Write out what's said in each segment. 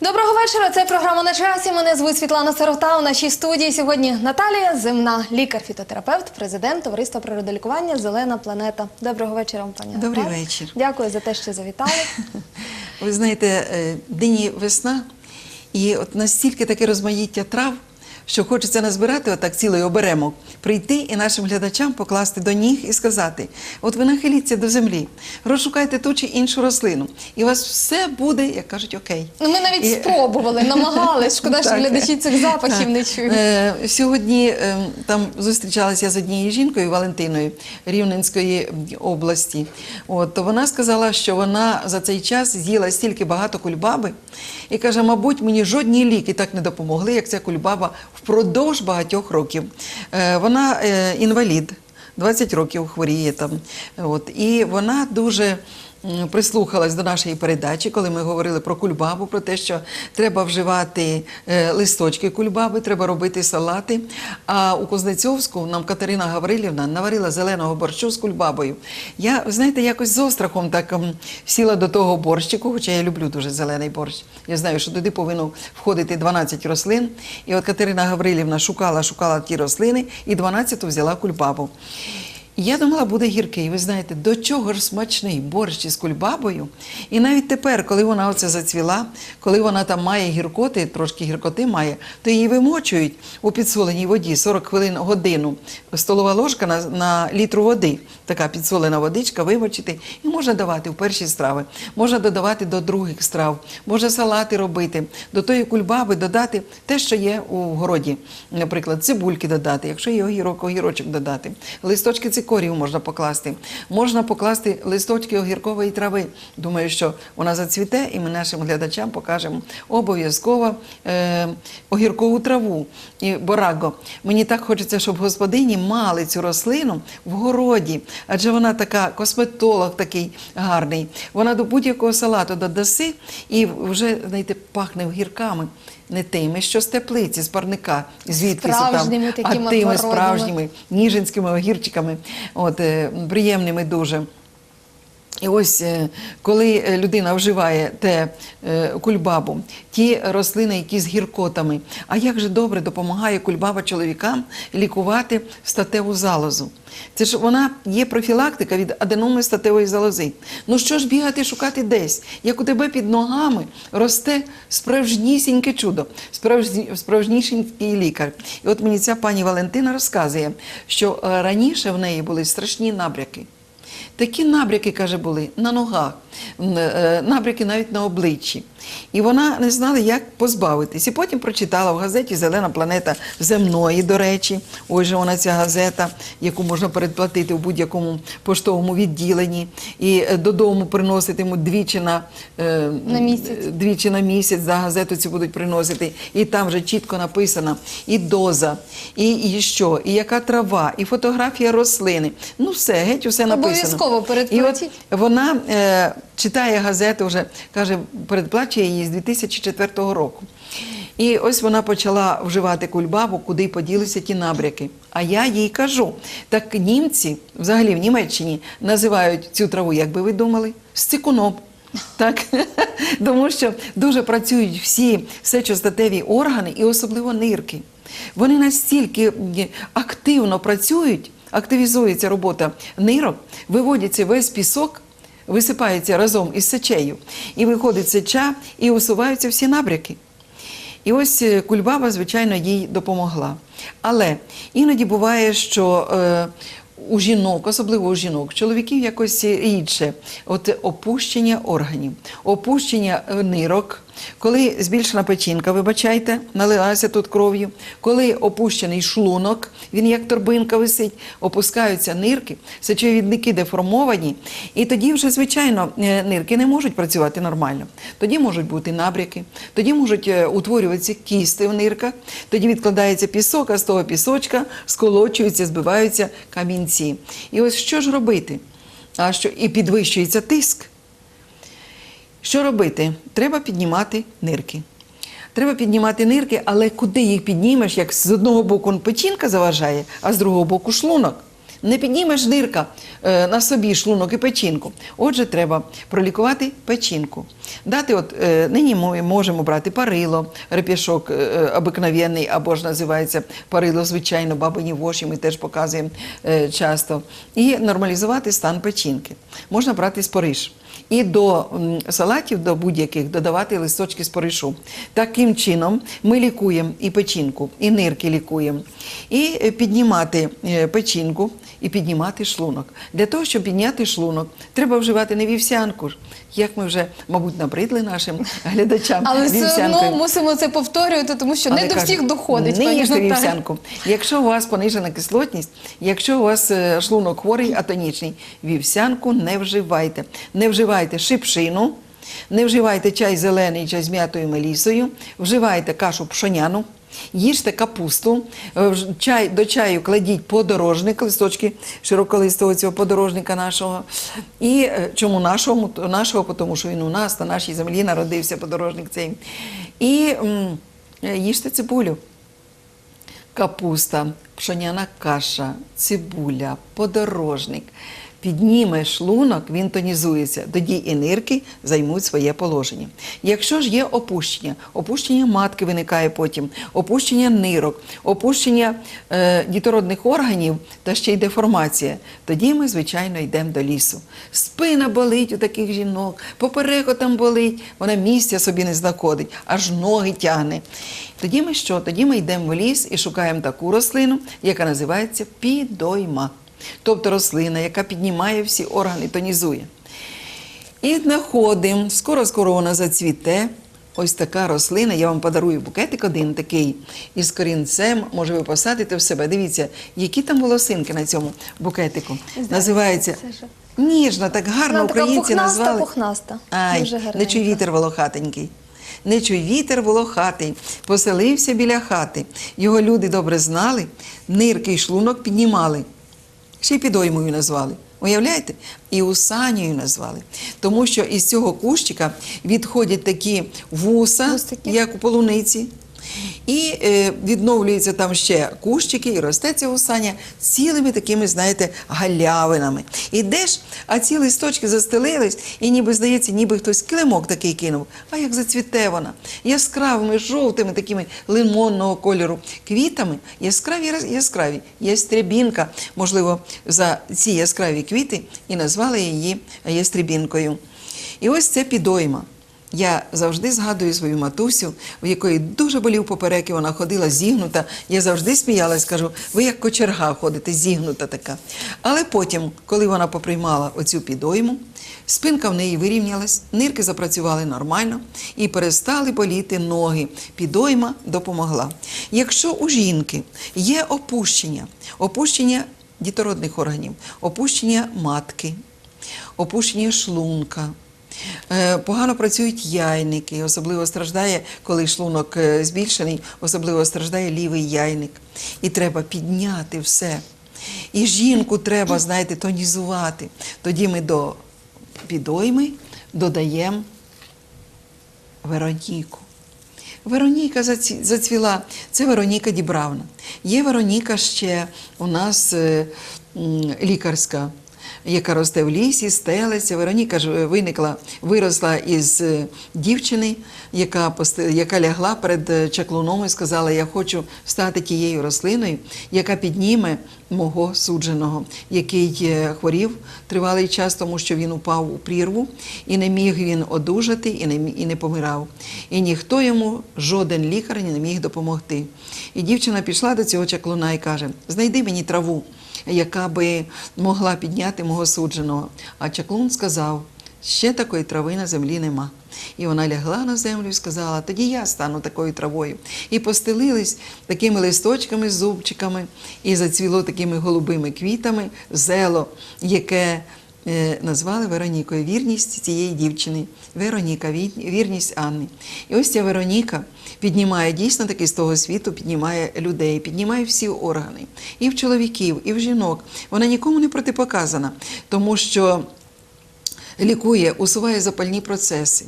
Доброго вечора. Це програма на часі. Мене звуть Світлана Сирота. У нашій студії сьогодні Наталія Земна, лікар-фітотерапевт, президент товариства природолікування Зелена планета. Доброго вечора, вам, пані Добрий вечір. Дякую за те, що завітали. Ви знаєте, е, дині весна, і от настільки таке розмаїття трав, що хочеться назбирати отак цілий оберемок, прийти і нашим глядачам покласти до ніг і сказати: от ви нахиліться до землі, розшукайте ту чи іншу рослину, і у вас все буде, як кажуть, окей. Ну, ми навіть І- спробували, намагались. Шкода, що глядачі цих запахів не чують. Е, Сьогодні е, там зустрічалася з однією жінкою Валентиною Рівненської області. От то вона сказала, що вона за цей час з'їла стільки багато кульбаби, і каже, мабуть, мені жодні ліки так не допомогли, як ця кульбаба впродовж багатьох років. Е, Вона е, інвалід. 20 років хворіє там. От. І вона дуже прислухалась до нашої передачі, коли ми говорили про кульбабу, про те, що треба вживати е, листочки кульбаби, треба робити салати. А у Кузнецьовську нам Катерина Гаврилівна наварила зеленого борщу з кульбабою. Я, знаєте, якось з острахом так сіла до того борщику, хоча я люблю дуже зелений борщ. Я знаю, що туди повинно входити 12 рослин. І от Катерина Гаврилівна шукала, шукала ті рослини і 12 взяла кульбабу. Я думала, буде гіркий. Ви знаєте, до чого ж смачний борщ із кульбабою. І навіть тепер, коли вона оце зацвіла, коли вона там має гіркоти, трошки гіркоти має, то її вимочують у підсоленій воді 40 хвилин годину. Столова ложка на, на літру води, така підсолена водичка, вимочити. І можна давати в перші страви, можна додавати до других страв, можна салати робити, до тої кульбаби додати те, що є у городі. Наприклад, цибульки додати, якщо є огірок, огірочок додати, листочки цикорію можна покласти. Можна покласти листочки огіркової трави. Думаю, що вона зацвіте, і ми нашим глядачам покажемо обов'язково е, огіркову траву і бораго. Мені так хочеться, щоб господині мали цю рослину в городі, адже вона така косметолог такий гарний. Вона до будь-якого салату додаси і вже знаєте, пахне огірками. Не тими, що з теплиці, з парника, звідки там, а тими справжніми ніжинськими огірчиками, от, е, приємними дуже. І ось е, коли е, людина вживає те е, кульбабу, ті рослини, які з гіркотами, а як же добре допомагає кульбаба чоловікам лікувати статеву залозу. Це ж вона є профілактика від аденоми статевої залози. Ну що ж бігати шукати десь, як у тебе під ногами росте справжнісіньке чудо, справжні, справжнішенький лікар. І от мені ця пані Валентина розказує, що раніше в неї були страшні набряки. Такі набряки, каже, були на ногах, е, набряки навіть на обличчі. І вона не знала, як позбавитись. І потім прочитала в газеті Зелена планета земної, до речі. Ось же вона ця газета, яку можна передплатити в будь-якому поштовому відділенні. І е, додому приноситимуть двічі на, е, На місяць. двічі на місяць за газету цю будуть приносити. І там вже чітко написано і доза, і, і що, і яка трава, і фотографія рослини. Ну все, геть усе написано. Обов'язково передплатіть. І от вона е, читає газету вже, каже, передплачує її з 2004 року. І ось вона почала вживати кульбабу, куди поділися ті набряки. А я їй кажу: так німці, взагалі в Німеччині, називають цю траву, як би ви думали, сцикуном. Так, тому що дуже працюють всі сечостатеві органи і особливо нирки. Вони настільки активно працюють, активізується робота нирок, виводиться весь пісок, висипається разом із сечею, і виходить сеча, і усуваються всі набряки. І ось е, кульбаба, звичайно, їй допомогла. Але іноді буває, що е, у жінок, особливо у жінок, чоловіків якось рідше, от опущення органів, опущення нирок, коли збільшена печінка, вибачайте, налилася тут кров'ю, коли опущений шлунок, він як торбинка висить, опускаються нирки, сечовідники деформовані, і тоді вже, звичайно, е, нирки не можуть працювати нормально. Тоді можуть бути набряки, тоді можуть е, утворюватися кісти в нирках, тоді відкладається пісок, а з того пісочка сколочуються, збиваються камінці. І ось що ж робити? А що і підвищується тиск. Що робити? Треба піднімати нирки. Треба піднімати нирки, але куди їх піднімеш, як з одного боку печінка заважає, а з другого боку шлунок. Не піднімеш нирка е, на собі шлунок і печінку. Отже, треба пролікувати печінку. Дати, от е, нині ми можемо брати парило, репішок е, е, обикновенний, або ж називається парило, звичайно, бабині воші, ми теж показуємо е, часто. І нормалізувати стан печінки. Можна брати спориш. І до салатів, до будь-яких додавати листочки з споришу. Таким чином ми лікуємо і печінку, і нирки лікуємо. І е, піднімати е, печінку, і піднімати шлунок. Для того, щоб підняти шлунок, треба вживати не вівсянку, як ми вже, мабуть, набридли нашим глядачам. Але все одно мусимо це повторювати, тому що не до всіх доходить. Не їжте вівсянку. Якщо у вас понижена кислотність, якщо у вас е, шлунок хворий, атонічний, вівсянку не вживайте. Не вживайте шипшину, не вживайте чай зелений, чай з м'ятою мелісою, вживайте кашу пшоняну. Їжте капусту, е, чай, до чаю кладіть подорожник, листочки широколистого цього подорожника нашого. І е, чому нашого? Нашого, тому що він у нас на нашій землі народився подорожник цей. І м, е, їжте цибулю капуста, пшоняна каша, цибуля, подорожник. Підніме шлунок, він тонізується, тоді і нирки займуть своє положення. Якщо ж є опущення, опущення матки виникає потім, опущення нирок, опущення е, дітородних органів та ще й деформація, тоді ми, звичайно, йдемо до лісу. Спина болить у таких жінок, попереко там болить, вона місця собі не знаходить, аж ноги тягне. Тоді ми що? Тоді ми йдемо в ліс і шукаємо таку рослину, яка називається підойма. Тобто рослина, яка піднімає всі органи, тонізує. І знаходимо, скоро-скоро вона зацвіте. Ось така рослина. Я вам подарую букетик один такий із корінцем. Може, ви посадите в себе. Дивіться, які там волосинки на цьому букетику. Називається ніжна, так гарно Вона така українці пухнаста, назвали. пухнаста. Ай, не чуй вітер волохатенький. Не чуй вітер волохатий, поселився біля хати. Його люди добре знали, нирки й шлунок піднімали. Ще й підоймою назвали. Уявляєте? І усанію назвали. Тому що із цього кущика відходять такі вуса, Вусики. як у полуниці. І е, відновлюються там ще кущики, і росте ця гусаня цілими такими, знаєте, галявинами. Ідеш, а ці листочки застелились, і ніби здається, ніби хтось килимок такий кинув. А як зацвіте вона? Яскравими, жовтими, такими лимонного кольору квітами, яскраві яскраві. Ястребінка, можливо, за ці яскраві квіти і назвали її ястребінкою. І ось це підойма. Я завжди згадую свою матусю, в якої дуже болів поперек, і вона ходила зігнута. Я завжди сміялась, кажу, ви як кочерга ходите, зігнута така. Але потім, коли вона поприймала оцю підойму, спинка в неї вирівнялась, нирки запрацювали нормально і перестали боліти ноги. Підойма допомогла. Якщо у жінки є опущення, опущення дітородних органів, опущення матки, опущення шлунка. Е, Погано працюють яйники, особливо страждає, коли шлунок е, збільшений, особливо страждає лівий яйник. І треба підняти все. І жінку треба, знаєте, тонізувати. Тоді ми до підойми додаємо Вероніку. Вероніка зацвіла. Це Вероніка Дібравна. Є Вероніка ще у нас е, лікарська, яка росте в лісі, стелиться. Вероніка ж е, виникла, виросла із е, дівчини, яка, яка лягла перед е, чаклуном і сказала: Я хочу стати тією рослиною, яка підніме мого судженого, який хворів тривалий час, тому що він упав у прірву, і не міг він одужати, і не, і не помирав. І ніхто йому, жоден лікар не міг допомогти. І дівчина пішла до цього чаклуна і каже: Знайди мені траву, яка би могла підняти мого судженого. А чаклун сказав: ще такої трави на землі нема. І вона лягла на землю і сказала: тоді я стану такою травою. І постелились такими листочками, зубчиками, і зацвіло такими голубими квітами зело, яке назвали Веронікою вірність цієї дівчини. Вероніка, вірність Анни. І ось ця Вероніка піднімає дійсно таки з того світу, піднімає людей, піднімає всі органи. І в чоловіків, і в жінок. Вона нікому не протипоказана, тому що лікує, усуває запальні процеси.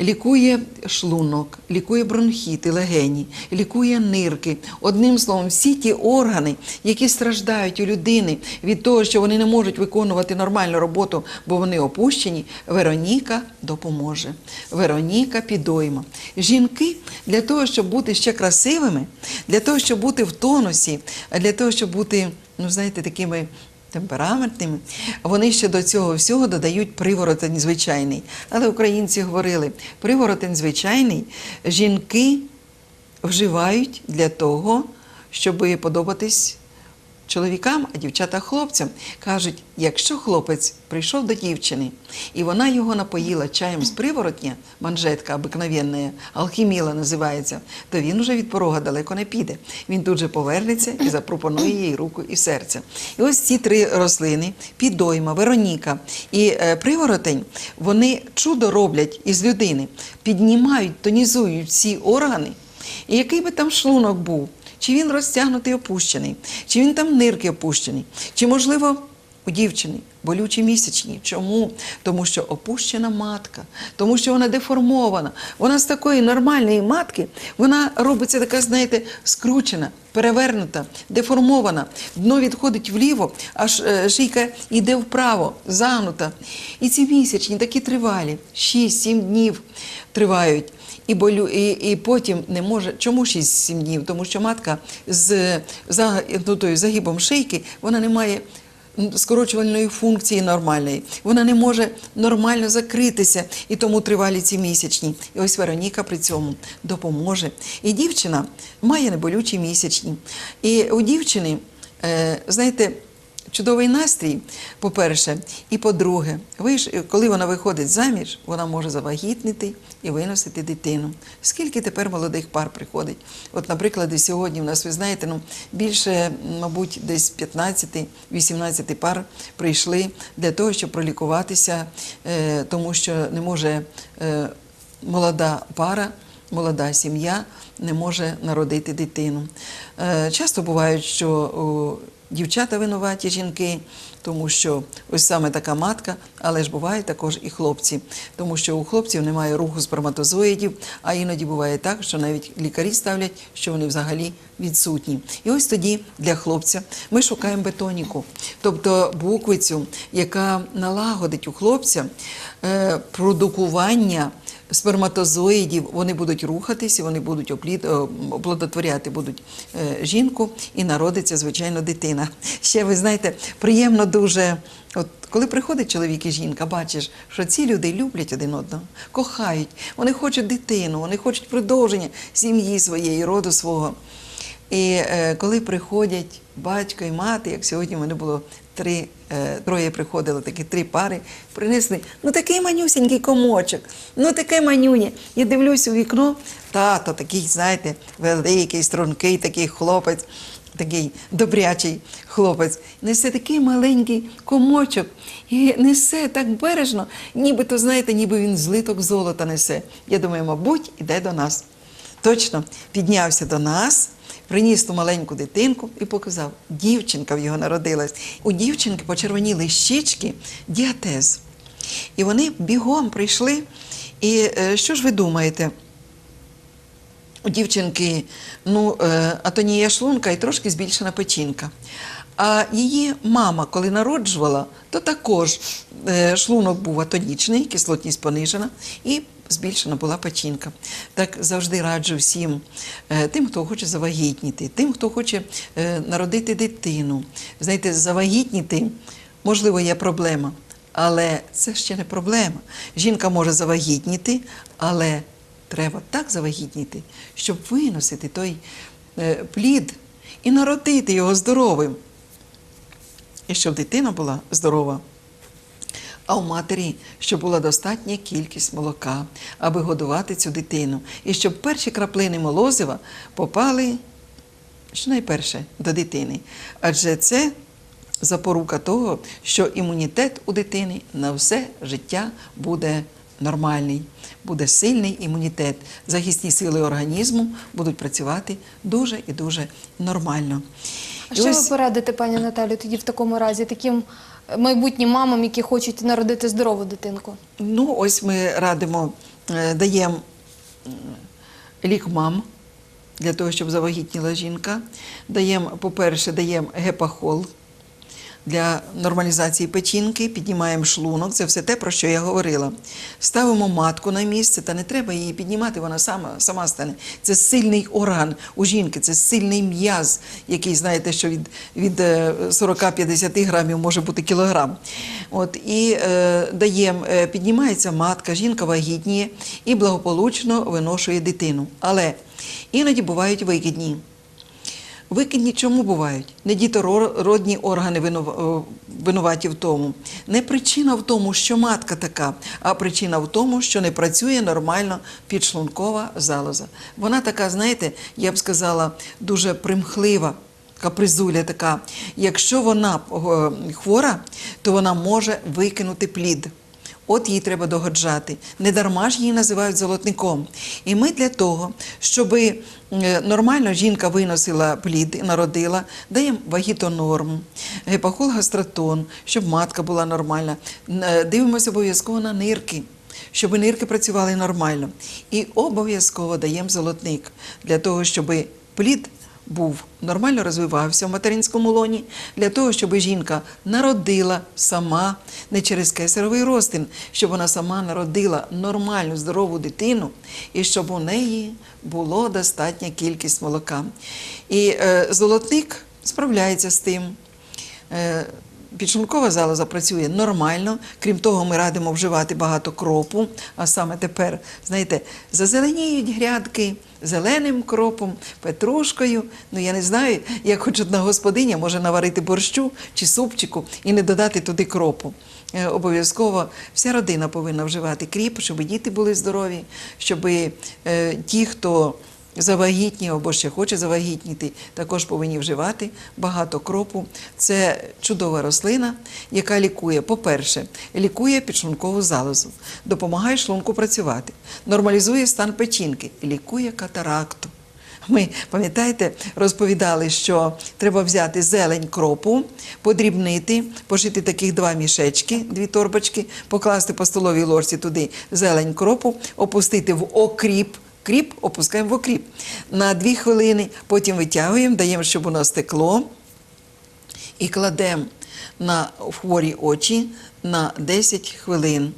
Лікує шлунок, лікує бронхіти, легені, лікує нирки. Одним словом, всі ті органи, які страждають у людини від того, що вони не можуть виконувати нормальну роботу, бо вони опущені, Вероніка допоможе. Вероніка підойма. Жінки для того, щоб бути ще красивими, для того, щоб бути в тонусі, для того, щоб бути, ну знаєте, такими темпераментними, вони ще до цього всього додають приворотень звичайний. Але українці говорили, приворотень звичайний жінки вживають для того, щоб подобатись чоловікам, а дівчата хлопцям. Кажуть, якщо хлопець прийшов до дівчини, і вона його напоїла чаєм з приворотня, манжетка обикновенна, алхіміла називається, то він уже від порога далеко не піде. Він тут же повернеться і запропонує їй руку і серце. І ось ці три рослини: підойма, Вероніка і е, приворотень, вони чудо роблять із людини, піднімають, тонізують всі органи. І який би там шлунок був, чи він розтягнутий опущений, чи він там нирки опущені, чи, можливо, у дівчини болючі місячні. Чому? Тому що опущена матка, тому що вона деформована. Вона з такої нормальної матки, вона робиться така, знаєте, скручена, перевернута, деформована. Дно відходить вліво, аж е, шийка йде вправо, загнута. І ці місячні такі тривалі, 6-7 днів тривають. І, болю, і, і потім не може. Чому 6-7 днів? Тому що матка з за, ну, тою загибом шийки вона не має скорочувальної функції нормальної. Вона не може нормально закритися, і тому тривалі ці місячні. І ось Вероніка при цьому допоможе. І дівчина має неболючі місячні. І у дівчини, е, знаєте, Чудовий настрій, по-перше, і по-друге, коли вона виходить заміж, вона може завагітнити і виносити дитину. Скільки тепер молодих пар приходить? От, наприклад, сьогодні в нас, ви знаєте, ну, більше, мабуть, десь 15-18 пар прийшли для того, щоб пролікуватися, е, тому що не може е, молода пара, молода сім'я не може народити дитину. Е, часто бувають, що дівчата винуваті жінки, тому що ось саме така матка, але ж бувають також і хлопці, тому що у хлопців немає руху сперматозоїдів, а іноді буває так, що навіть лікарі ставлять, що вони взагалі відсутні. І ось тоді для хлопця ми шукаємо бетоніку, тобто буквицю, яка налагодить у хлопця е, продукування сперматозоїдів, вони будуть рухатися, вони будуть оплід, о, оплодотворяти будуть е, жінку і народиться, звичайно, дитина. Ще ви знаєте, приємно дуже. От коли приходить чоловік і жінка, бачиш, що ці люди люблять один одного, кохають, вони хочуть дитину, вони хочуть продовження сім'ї своєї, роду свого. І е, коли приходять батько і мати, як сьогодні в мене було три, е, троє приходило, такі три пари, принесли ну такий манюсінький комочок, ну таке манюнє. Я дивлюсь у вікно, тато такий, знаєте, великий, стрункий такий хлопець, такий добрячий хлопець, несе такий маленький комочок і несе так бережно, нібито, знаєте, ніби він злиток золота несе. Я думаю, мабуть, іде до нас. Точно піднявся до нас, приніс ту маленьку дитинку і показав, дівчинка в його народилась. У дівчинки почервоніли щічки, діатез. І вони бігом прийшли. І е, що ж ви думаєте? У дівчинки ну, е, атонія шлунка і трошки збільшена печінка. А її мама, коли народжувала, то також е, шлунок був атонічний, кислотність понижена і збільшена була печінка. Так завжди раджу всім е, тим, хто хоче завагітніти, тим, хто хоче е, народити дитину. Знаєте, завагітніти, можливо, є проблема, але це ще не проблема. Жінка може завагітніти, але треба так завагітніти, щоб виносити той е, плід і народити його здоровим. І щоб дитина була здорова. А у матері, щоб була достатня кількість молока, аби годувати цю дитину. І щоб перші краплини молозива попали щонайперше до дитини. Адже це запорука того, що імунітет у дитини на все життя буде нормальний, буде сильний імунітет. Захисні сили організму будуть працювати дуже і дуже нормально. А І що ось- ви порадите, пані Наталю, тоді в такому разі, таким майбутнім мамам, які хочуть народити здорову дитинку? Ну, ось ми радимо е, даємо лік мам для того, щоб завагітніла жінка. Даємо, по-перше, даємо гепахол для нормалізації печінки, піднімаємо шлунок, це все те, про що я говорила. Ставимо матку на місце, та не треба її піднімати, вона сама, сама стане. Це сильний орган у жінки, це сильний м'яз, який, знаєте, що від, від е, 40-50 грамів може бути кілограм. От, і е, даємо, е, піднімається матка, жінка вагітніє і благополучно виношує дитину. Але іноді бувають викидні. Викидні чому бувають? Не дітородні органи е, винуваті в тому. Не причина в тому, що матка така, а причина в тому, що не працює нормально підшлункова залоза. Вона така, знаєте, я б сказала, дуже примхлива. Капризуля така. Якщо вона е, хвора, то вона може викинути плід. От їй треба догоджати. Не дарма ж її називають золотником. І ми для того, щоб нормально жінка виносила плід народила, даємо вагітонорму, гепахол гастратон, щоб матка була нормальна. Е, Дивимося обов'язково на нирки. Щоб нирки працювали нормально. І обов'язково даємо золотник для того, щоб плід був нормально розвивався в материнському лоні, для того, щоб жінка народила сама, не через кесаровий розтин, щоб вона сама народила нормальну, здорову дитину, і щоб у неї було достатня кількість молока. І е, золотник справляється з тим. Е, Підшлункова залоза працює нормально. Крім того, ми радимо вживати багато кропу. А саме тепер, знаєте, зазеленіють грядки зеленим кропом, петрушкою. Ну я не знаю, як хоч одна господиня може наварити борщу чи супчику і не додати туди кропу. Е, Обов'язково вся родина повинна вживати кріп, щоб діти були здорові, щоб е, ті, хто завагітні або ще хоче завагітніти, також повинні вживати багато кропу. Це чудова рослина, яка лікує, по-перше, лікує підшлункову залозу, допомагає шлунку працювати, нормалізує стан печінки, лікує катаракту. Ми, пам'ятаєте, розповідали, що треба взяти зелень кропу, подрібнити, пошити таких два мішечки, дві торбочки, покласти по столовій ложці туди зелень кропу, опустити в окріп. Кріп опускаємо в окріп на дві хвилини, потім витягуємо, даємо, щоб у нас текло і кладемо на хворі очі на 10 хвилин,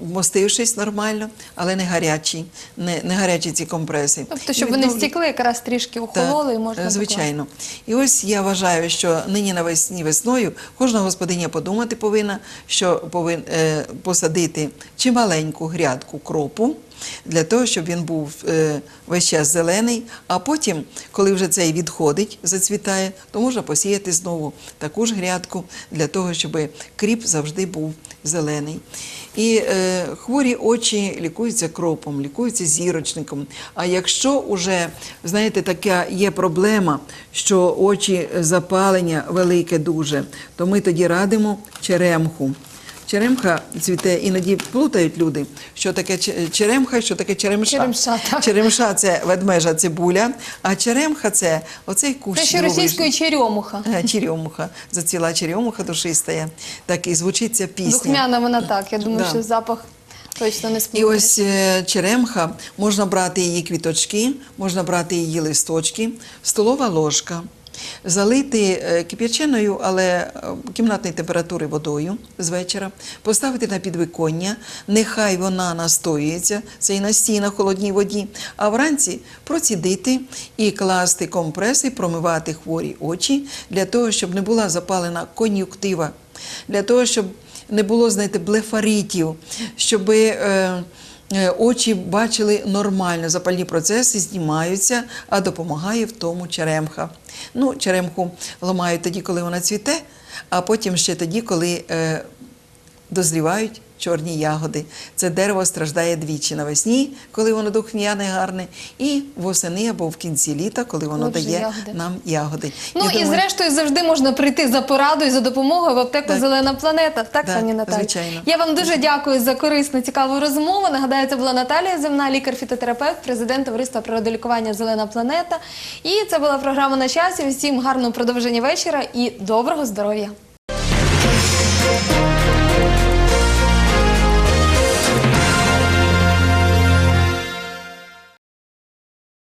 вмостившись нормально, але не гарячі, не, не гарячі ці компреси. Тобто, щоб вони стікли, якраз трішки охололи і можна е, докласти. звичайно. І ось я вважаю, що нині навесні весною кожна господиня подумати повинна, що повин е, посадити чималеньку грядку кропу. Для того, щоб він був е, весь час зелений, а потім, коли вже цей відходить, зацвітає, то можна посіяти знову таку ж грядку для того, щоб кріп завжди був зелений. І е, хворі очі лікуються кропом, лікуються зірочником. А якщо вже, знаєте, така є проблема, що очі запалення велике дуже, то ми тоді радимо черемху. Черемха цвіте, іноді плутають люди, що таке черемха, що таке черемша. Черемша, так. Черемша це ведмежа цибуля, а черемха це оцей кущ. Це ще російською черемуха. Е, Черемуха, зацвіла черемуха душистая. Так і звучить ця пісня. Духмяна вона так. Я думаю, Да. що запах точно не І ось е, черемха, можна брати її квіточки, можна брати її листочки, столова ложка, залити е, кип'яченою, але е, кімнатної температури водою з вечора, поставити на підвиконня, нехай вона настоюється, це і настій на холодній воді, а вранці процідити і класти компреси, промивати хворі очі для того, щоб не була запалена кон'юктива, для того, щоб не було, знаєте, блефаритів, щоб е, очі бачили нормально, запальні процеси знімаються, а допомагає в тому черемха. Ну, черемху ламають тоді, коли вона цвіте, а потім ще тоді, коли е, дозрівають чорні ягоди. Це дерево страждає двічі навесні, коли воно духмяне, гарне, і восени або в кінці літа, коли воно Коли дає ягоди. нам ягоди. Ну Я і думаю, зрештою завжди можна прийти за порадою, за допомогою в аптеку Так. Зелена планета. Так, Так, пані Наталі? звичайно. Я вам дуже дякую за корисну, цікаву розмову. Нагадаю, це була Наталія Земна, лікар-фітотерапевт, президент товариства природолікування Зелена планета. І це була програма на часі. Всім гарного продовження вечора і доброго здоров'я.